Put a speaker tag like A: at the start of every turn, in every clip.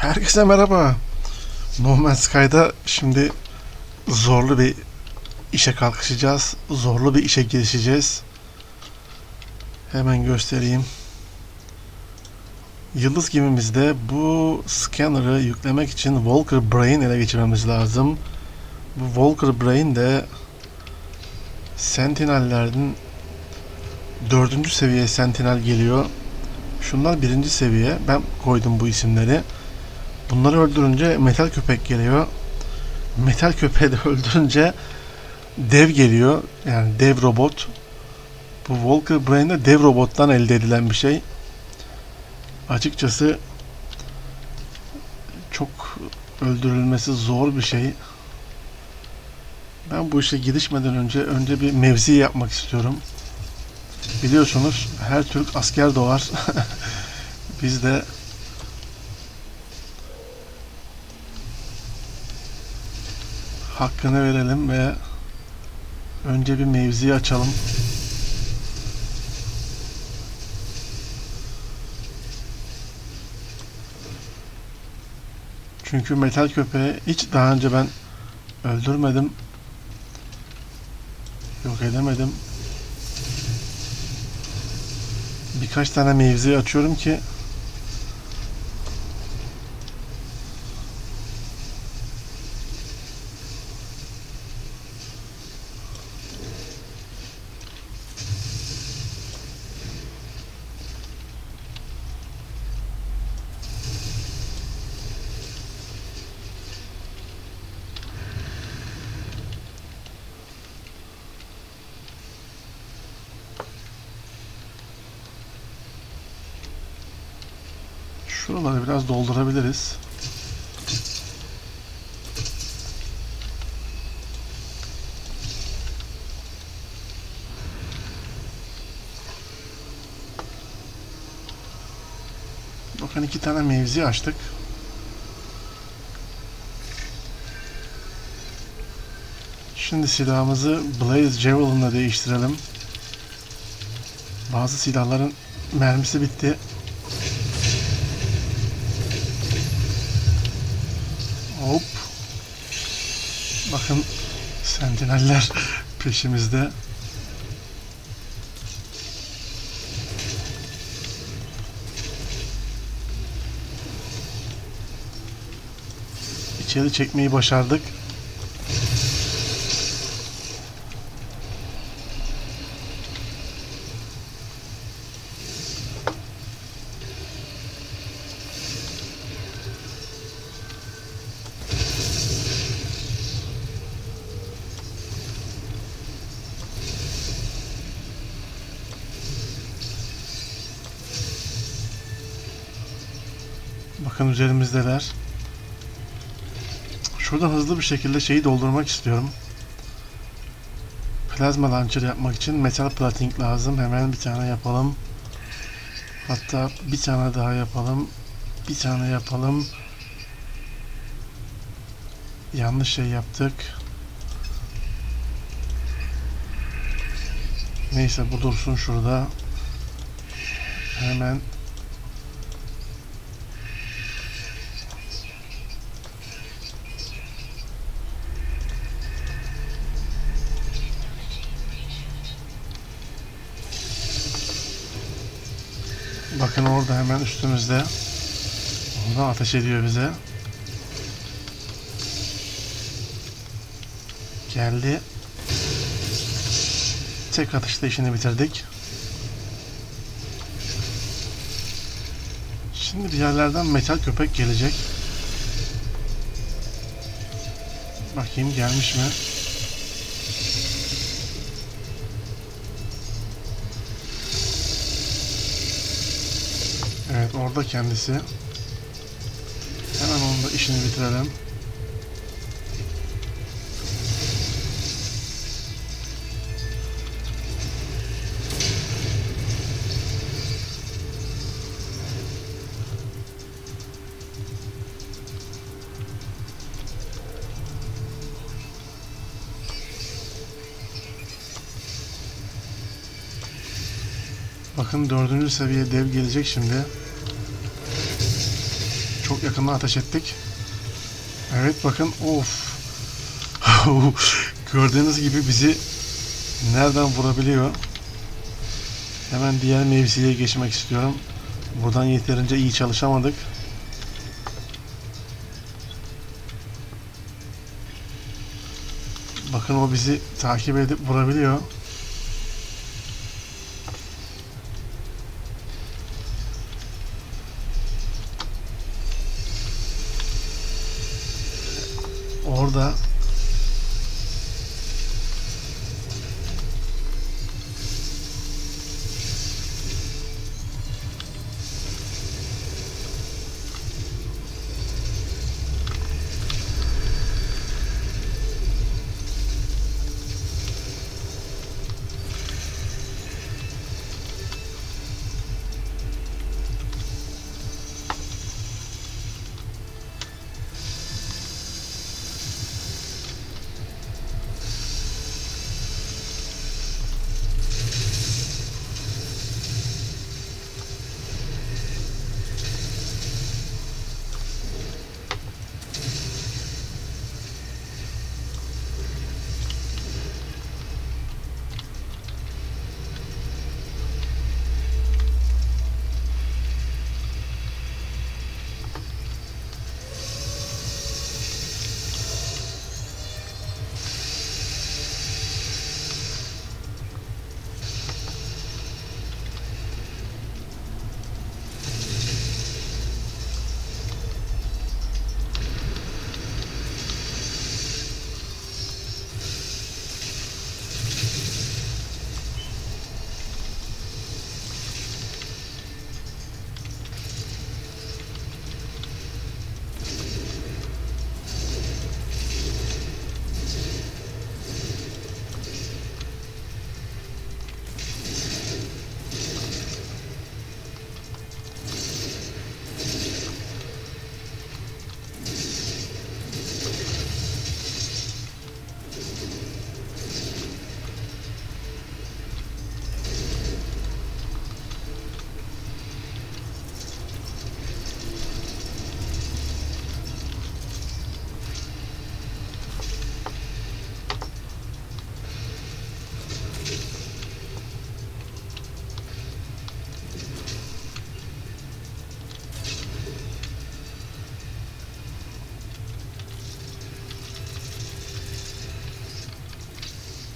A: Herkese merhaba. No Man's Sky'da şimdi zorlu bir işe kalkışacağız. Zorlu bir işe girişeceğiz. Hemen göstereyim. Yıldız gemimizde bu scanner'ı yüklemek için Walker Brain ele geçirmemiz lazım. Bu Walker Brain de Sentinel'lerin dördüncü seviye Sentinel geliyor. Şunlar birinci seviye. Ben koydum bu isimleri. Bunları öldürünce metal köpek geliyor. Metal köpeği de öldürünce dev geliyor. Yani dev robot. Bu Walker Brain de dev robottan elde edilen bir şey. Açıkçası çok öldürülmesi zor bir şey. Ben bu işe girişmeden önce önce bir mevzi yapmak istiyorum. Biliyorsunuz her Türk asker doğar. Biz de hakkını verelim ve önce bir mevzi açalım. Çünkü metal köpeği hiç daha önce ben öldürmedim. Yok edemedim. Birkaç tane mevzi açıyorum ki Şuraları biraz doldurabiliriz. Bakın iki tane mevzi açtık. Şimdi silahımızı Blaze Javelin'la değiştirelim. Bazı silahların mermisi bitti. Hop. Bakın sentineller peşimizde. İçeri çekmeyi başardık. Bakın üzerimizdeler. Şuradan hızlı bir şekilde şeyi doldurmak istiyorum. Plazma launcher yapmak için metal plating lazım. Hemen bir tane yapalım. Hatta bir tane daha yapalım. Bir tane yapalım. Yanlış şey yaptık. Neyse bu dursun şurada. Hemen Bakın orada hemen üstümüzde. Orada ateş ediyor bize. Geldi. Tek atışta işini bitirdik. Şimdi bir yerlerden metal köpek gelecek. Bakayım gelmiş mi? Evet orada kendisi. Hemen onun da işini bitirelim. Bakın dördüncü seviye dev gelecek şimdi. Çok yakından ateş ettik. Evet bakın of. Gördüğünüz gibi bizi nereden vurabiliyor. Hemen diğer mevziye geçmek istiyorum. Buradan yeterince iyi çalışamadık. Bakın o bizi takip edip vurabiliyor. Orada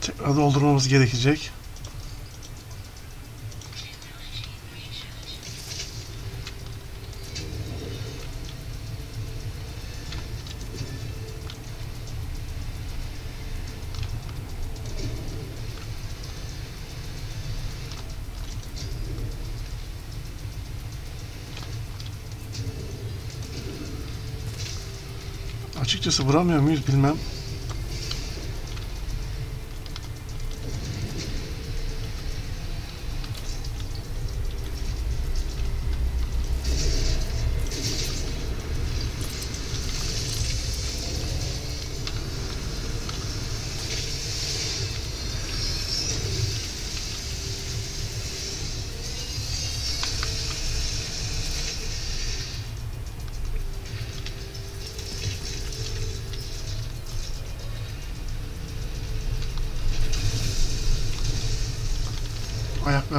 A: tekrar doldurmamız gerekecek. Açıkçası vuramıyor muyuz bilmem.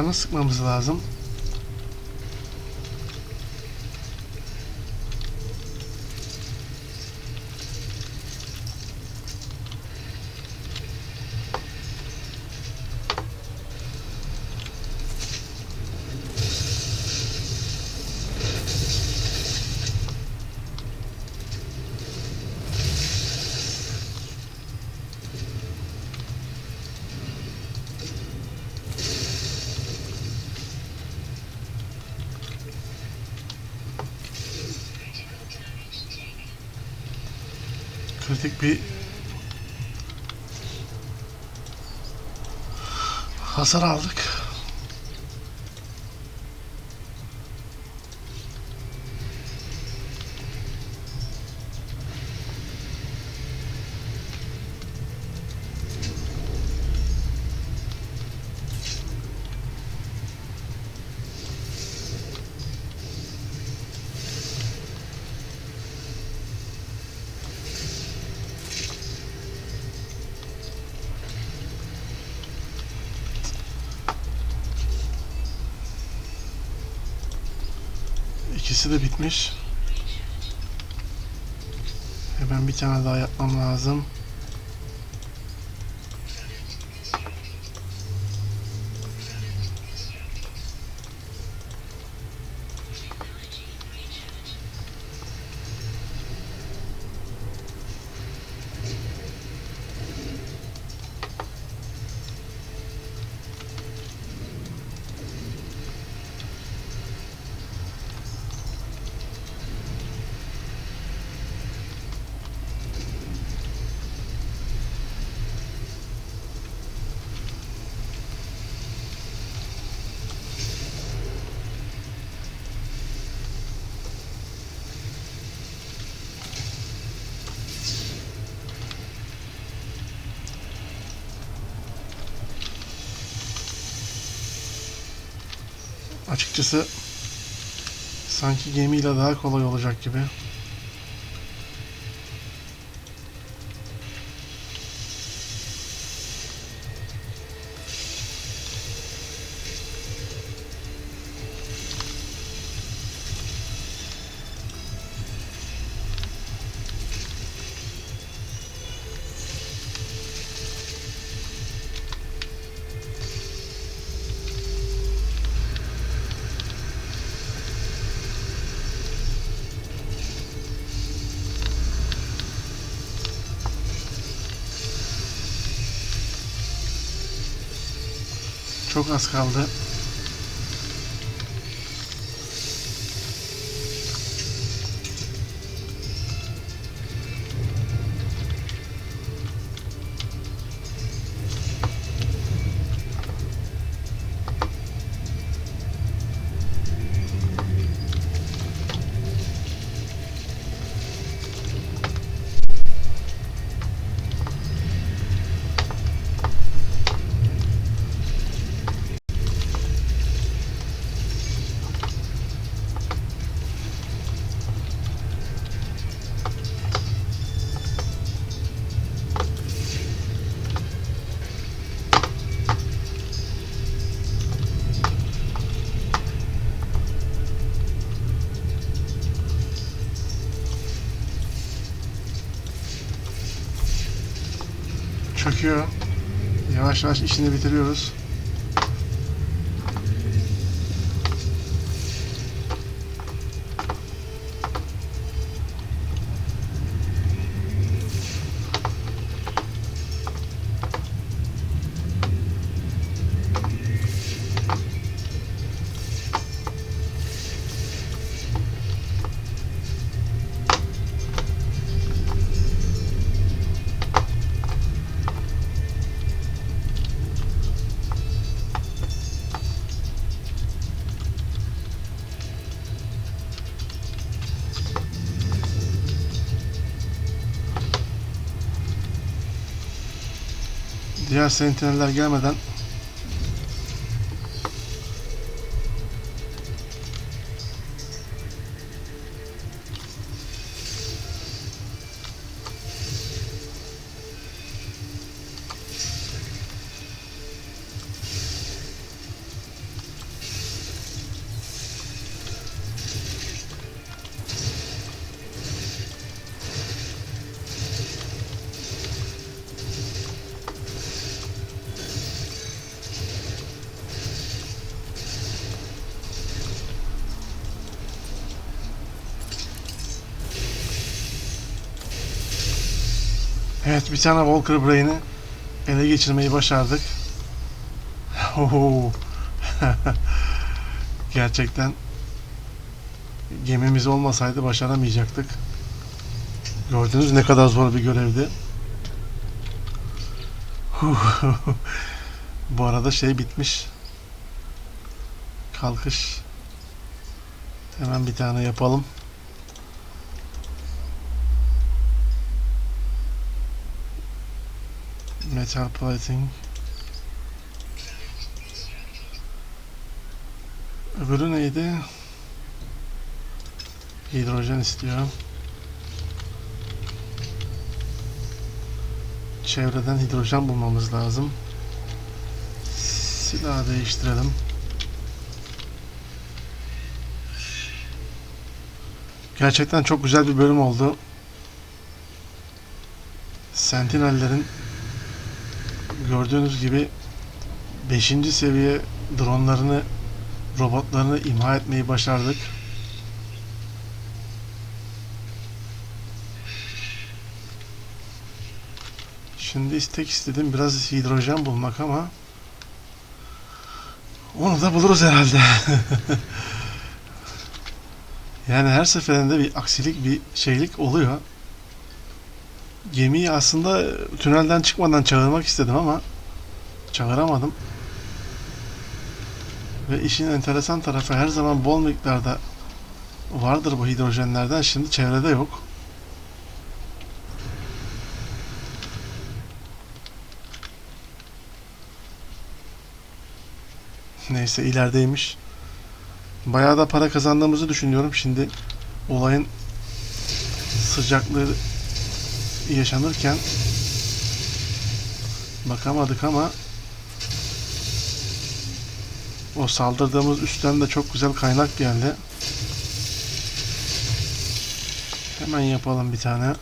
A: Ayaklarını sıkmamız lazım. Kritik bir hasar aldık. İkisi de bitmiş. Hemen bir tane daha yapmam lazım. Açıkçası sanki gemiyle daha kolay olacak gibi. Çok az kaldı. Çöküyor. Yavaş yavaş işini bitiriyoruz. Diğer sentineller gelmeden Evet bir tane Walker Brain'i ele geçirmeyi başardık. Gerçekten gemimiz olmasaydı başaramayacaktık. Gördünüz ne kadar zor bir görevdi. Bu arada şey bitmiş. Kalkış. Hemen bir tane yapalım. Metal plating. Öbürü neydi? Hidrojen istiyor. Çevreden hidrojen bulmamız lazım. Silah değiştirelim. Gerçekten çok güzel bir bölüm oldu. Sentinellerin gördüğünüz gibi 5. seviye dronlarını, robotlarını imha etmeyi başardık. Şimdi istek istedim biraz hidrojen bulmak ama onu da buluruz herhalde. yani her seferinde bir aksilik, bir şeylik oluyor. Gemiyi aslında tünelden çıkmadan çağırmak istedim ama çağıramadım. Ve işin enteresan tarafı her zaman bol miktarda vardır bu hidrojenlerden. Şimdi çevrede yok. Neyse ilerideymiş. Bayağı da para kazandığımızı düşünüyorum. Şimdi olayın sıcaklığı yaşanırken bakamadık ama o saldırdığımız üstten de çok güzel kaynak geldi. Hemen yapalım bir tane.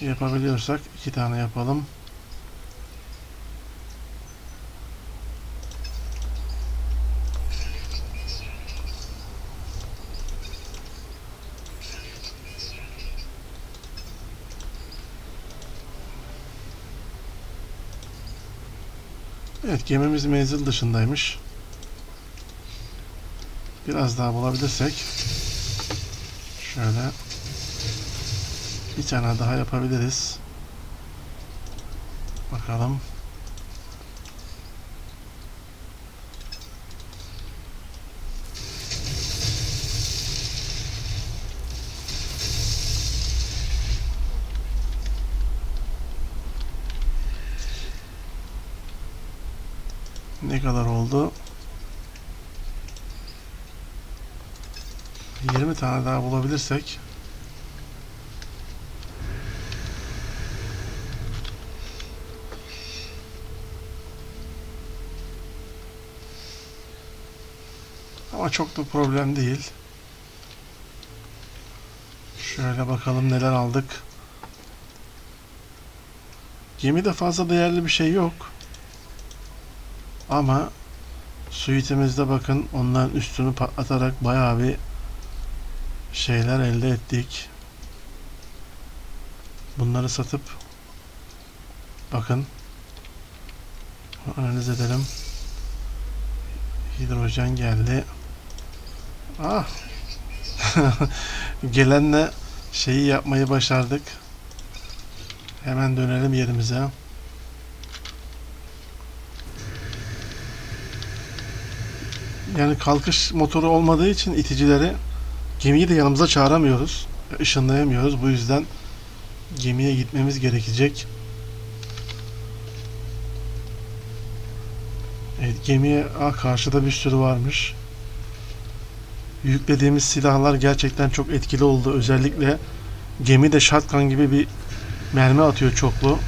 A: Yapabiliyorsak iki tane yapalım. Evet gemimiz menzil dışındaymış. Biraz daha bulabilirsek şöyle bir tane daha yapabiliriz. Bakalım. Ne kadar oldu? 20 tane daha bulabilirsek Ama çok da problem değil. Şöyle bakalım neler aldık. Gemide fazla değerli bir şey yok. Ama suitemizde bakın onların üstünü patlatarak bayağı bir şeyler elde ettik. Bunları satıp bakın analiz edelim. Hidrojen geldi. Ah. Gelenle şeyi yapmayı başardık. Hemen dönelim yerimize. Yani kalkış motoru olmadığı için iticileri gemiyi de yanımıza çağıramıyoruz. Işınlayamıyoruz. Bu yüzden gemiye gitmemiz gerekecek. Evet gemiye ah, karşıda bir sürü varmış. Yüklediğimiz silahlar gerçekten çok etkili oldu. Özellikle gemi de shotgun gibi bir mermi atıyor çoklu.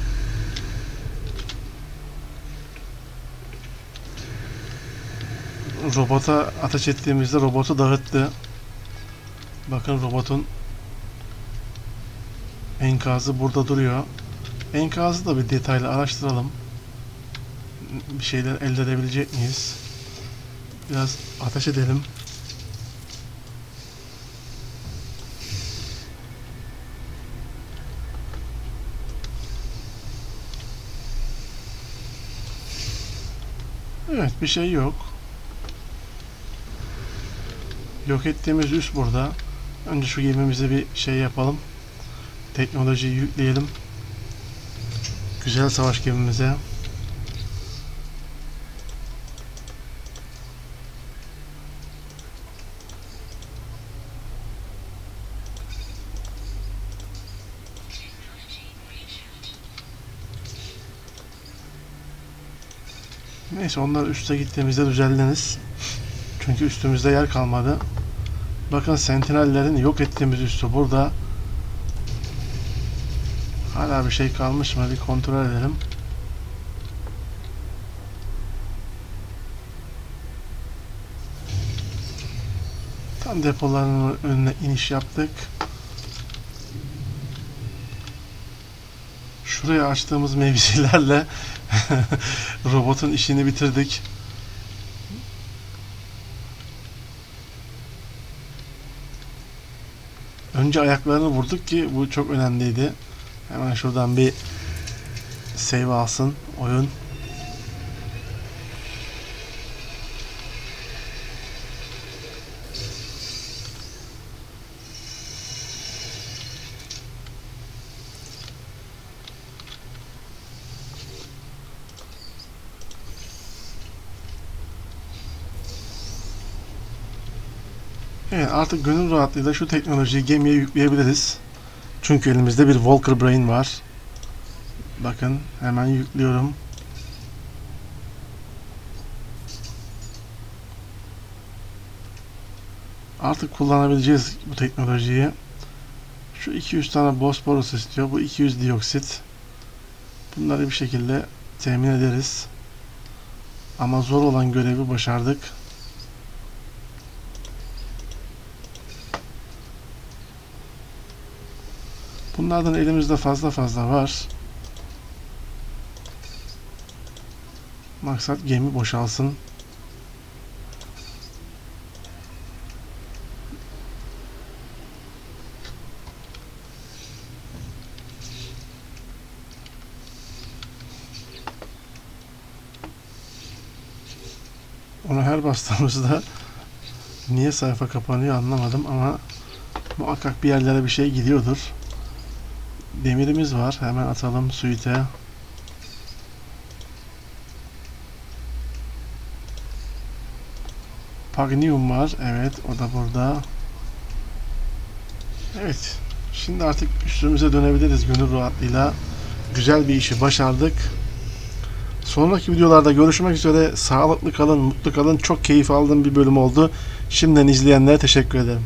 A: Robota ateş ettiğimizde robotu dağıttı. Bakın robotun enkazı burada duruyor. Enkazı da bir detaylı araştıralım. Bir şeyler elde edebilecek miyiz? Biraz ateş edelim. Evet bir şey yok. Yok ettiğimiz üs burada. Önce şu gemimize bir şey yapalım. Teknolojiyi yükleyelim. Güzel savaş gemimize. Neyse onlar üste gittiğimizde düzenleniriz. Çünkü üstümüzde yer kalmadı. Bakın sentinellerin yok ettiğimiz üstü burada. Hala bir şey kalmış mı? Bir kontrol edelim. Tam depoların önüne iniş yaptık. Şuraya açtığımız mevzilerle robotun işini bitirdik. Önce ayaklarını vurduk ki bu çok önemliydi. Hemen şuradan bir save alsın oyun. Artık gönül rahatlığıyla şu teknolojiyi gemiye yükleyebiliriz. Çünkü elimizde bir Walker Brain var. Bakın hemen yüklüyorum. Artık kullanabileceğiz bu teknolojiyi. Şu 200 tane Bosporus istiyor. Bu 200 dioksit. Bunları bir şekilde temin ederiz. Ama zor olan görevi başardık. Bunlardan elimizde fazla fazla var. Maksat gemi boşalsın. Onu her bastığımızda niye sayfa kapanıyor anlamadım ama muhakkak bir yerlere bir şey gidiyordur. Demirimiz var. Hemen atalım suite. Pagnium var. Evet o da burada. Evet. Şimdi artık üstümüze dönebiliriz gönül rahatlığıyla. Güzel bir işi başardık. Sonraki videolarda görüşmek üzere. Sağlıklı kalın, mutlu kalın. Çok keyif aldığım bir bölüm oldu. Şimdiden izleyenlere teşekkür ederim.